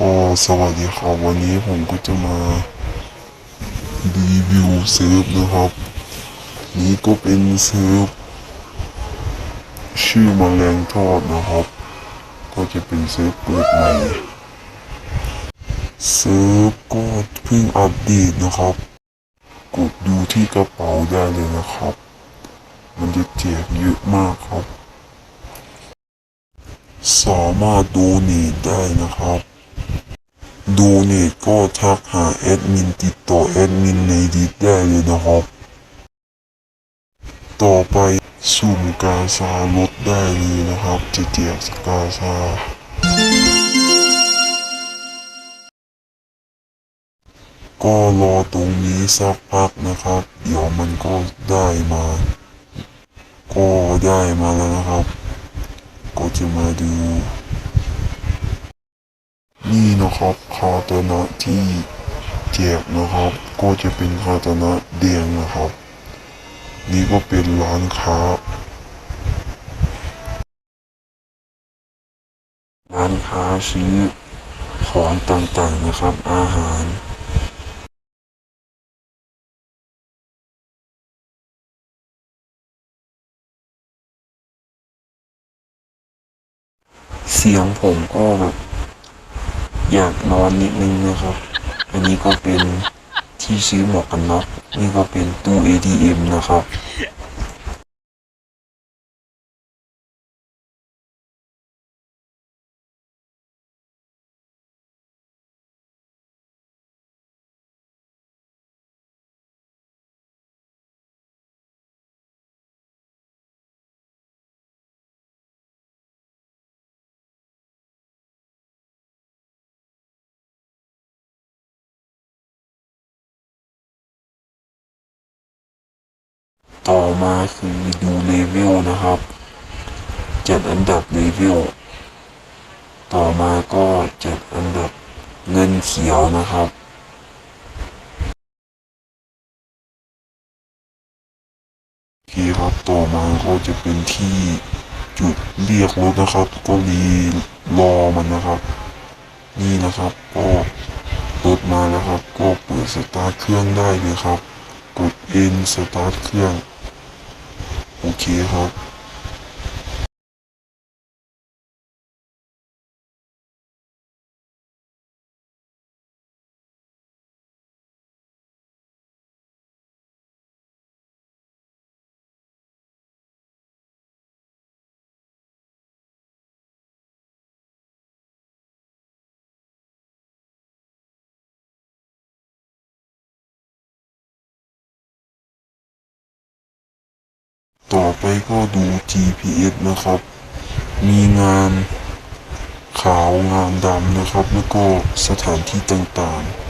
ก็สวัสดีครับวันนี้ผมก็จะมารีวิวเซิร์ฟนะครับ นี่ก็เป็นเซิร์ฟชื่อมแมลงทอดนะครับ ก็จะเป็นเซิร์ฟเปิดใหม่เซิร์ฟก็เพิ่งอัปเดตนะครับ กดดูที่กระเป๋าได้เลยนะครับ มันจะแจกเยอะมากครับ สามารถดเนทได้นะครับ ดูเนทก็ทักหาแอดมินติดต่อแอดมินในดิสได้เลยนะครับ ต่อไปสุ่มกาชาลดได้เลยนะครับ จะแจกกาชาก็รอตรงนี้สักพักนะครับ เดี๋ยวมันก็ได้มา ก็ได้มาแล้วนะครับ ก็จะมาดู นี่นะครับคาตนะที่แจกนะครับ ก็จะเป็นคาตนะแดงนะครับ นี่ก็เป็นร้านค้า ร้านค้าซื้อของต่างๆนะครับ อาหารเสียงผมก็แบบ อยากนอนนิดนึงนะครับ อันนี้ก็เป็นที่ซื้อหมวกกันน็อกนี่ก็เป็นตู้ ATM นะครับ ต่อมาคือดูเลเวลนะครับ จัดอันดับเลเวลต่อมาก็จัดอันดับเงินเขียวนะครับโอเคครับต่อมาก็จะเป็นที่จุดเรียกรถนะครับ ก็รีรอมันนะครับ นี่นะครับก็รถมาแล้วครับ ก็เปิดสตาร์ทเครื่องได้เลยครับ กด N สตาร์ทเครื่อง โต่อไปก็ดู GPS นะครับ มีงานขาวงานดำนะครับ แล้วก็สถานที่ต่างๆ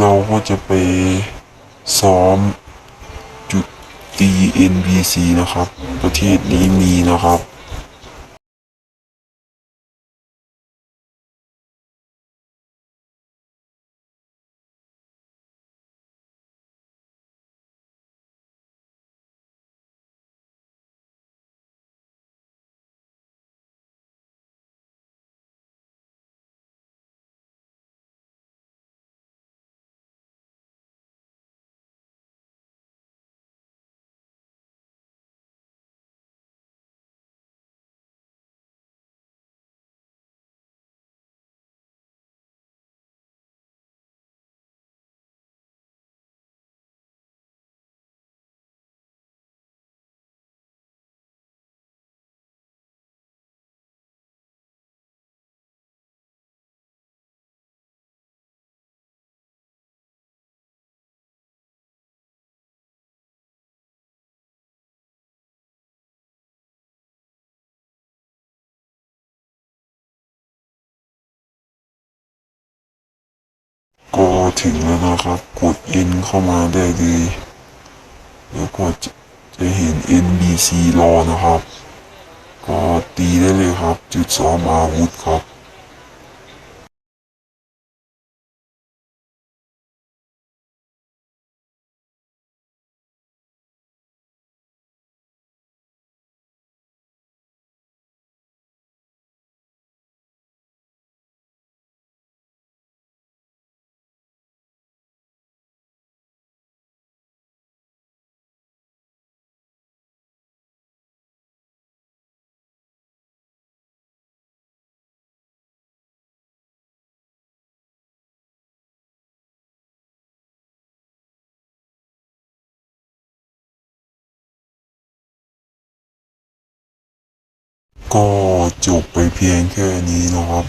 เราก็จะไปซ้อมจุด DNBC นะครับ ประเทศนี้มีนะครับ ถึงแล้วนะครับ กด N เข้ามาได้เลยแล้วกดจะจะเห็น NBC รอนะครับ ก็ตีได้เลยครับ จุดซ้อมอาวุธครับ ก็จบไปเพียงแค่นี้นะครับ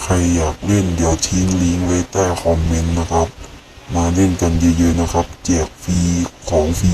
ใครอยากเล่นเดี๋ยวทิ้งลิงก์ไว้ใต้คอมเมนต์นะครับ มาเล่นกันเยอะๆนะครับ แจกฟรีของฟรี